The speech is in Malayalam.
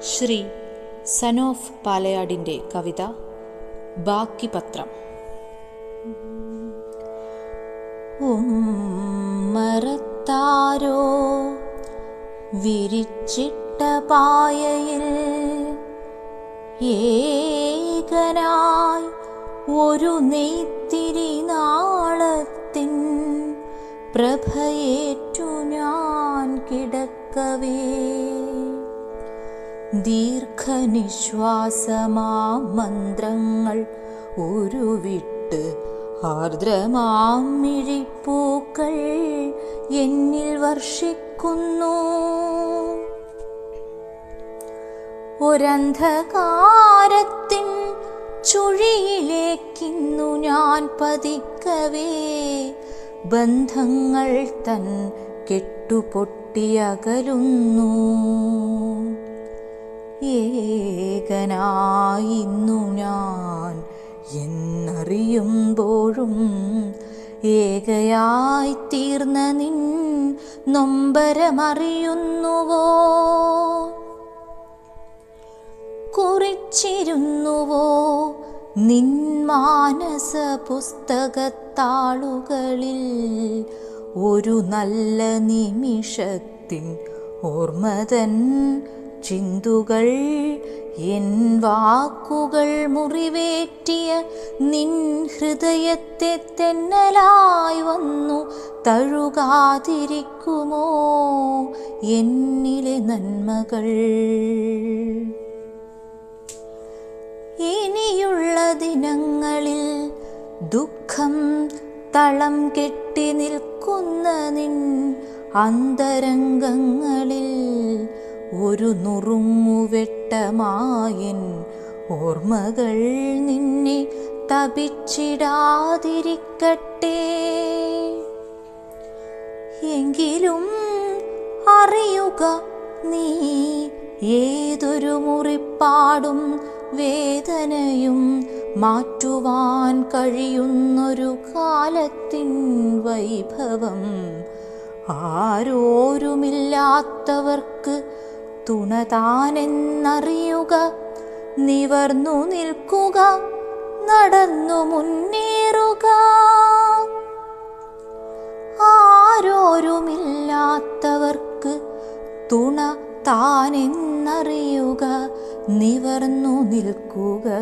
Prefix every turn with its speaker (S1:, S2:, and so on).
S1: ശ്രീ സനോഫ് പാലയാടിന്റെ കവിത ബാക്കി പത്രം ഉമ്മറത്താരോ വിരിച്ചിട്ട പായയിൽ ഏകനായി ഒരു നെയ്ത്തിരി നാളത്തിൻ പ്രഭയേറ്റു ഞാൻ കിടക്കവേ. ദീർഘനിശ്വാസമാ മന്ത്രങ്ങൾ ഉരുവിട്ട് ആർദ്രമാമിഴിപ്പൂക്കൾ എന്നിൽ വർഷിക്കുന്നു. ഒരന്ധകാരത്തിൻ ചുഴിയിലേക്കിന്നു ഞാൻ പതിക്കവേ. ബന്ധങ്ങൾ തൻ കെട്ടുപൊട്ടിയകലുന്നു. ഏകനായിന്നു ഞാൻ എന്നറിയുമ്പോഴും ഏകയായി തീർന്ന നിൻ നൊമ്പരമറിയുന്നുവോ? കുറിച്ചിരുന്നുവോ നിൻ മാനസ പുസ്തകത്താളുകളിൽ ഒരു നല്ല നിമിഷത്തിൻ ഓർമ്മതൻ ചിന്തുകൾ എൻ വാക്കുകൾ മുറിവേറ്റിയ നിൻ ഹൃദയത്തെ തെന്നലായി വന്നു തഴുകാതിരിക്കുമോ എന്നിലെ നന്മകൾ? ഇനിയുള്ള ദിനങ്ങളിൽ ദുഃഖം തളം കെട്ടി നിൽക്കുന്ന നിൻ അന്തരംഗങ്ങളിൽ ഒരു നുറുങ്ങുവെട്ടമായൻ ഓർമ്മകൾ നിന്നെ തപിച്ചിടാതിരിക്കട്ടെ. എങ്കിലും അറിയുക നീ ഏതൊരു മുറിപ്പാടും വേദനയും മാറ്റുവാൻ കഴിയുന്നൊരു കാലത്തിൻ വൈഭവം ആരോരുമില്ലാത്തവർക്ക് തുണതാനെന്നറിയുക നിവർന്നു നിൽക്കുക. നടന്നു മുന്നേറുക. ആരോരുമില്ലാത്തവർക്ക് തുണ താനെന്നറിയുക. നിവർന്നു നിൽക്കുക.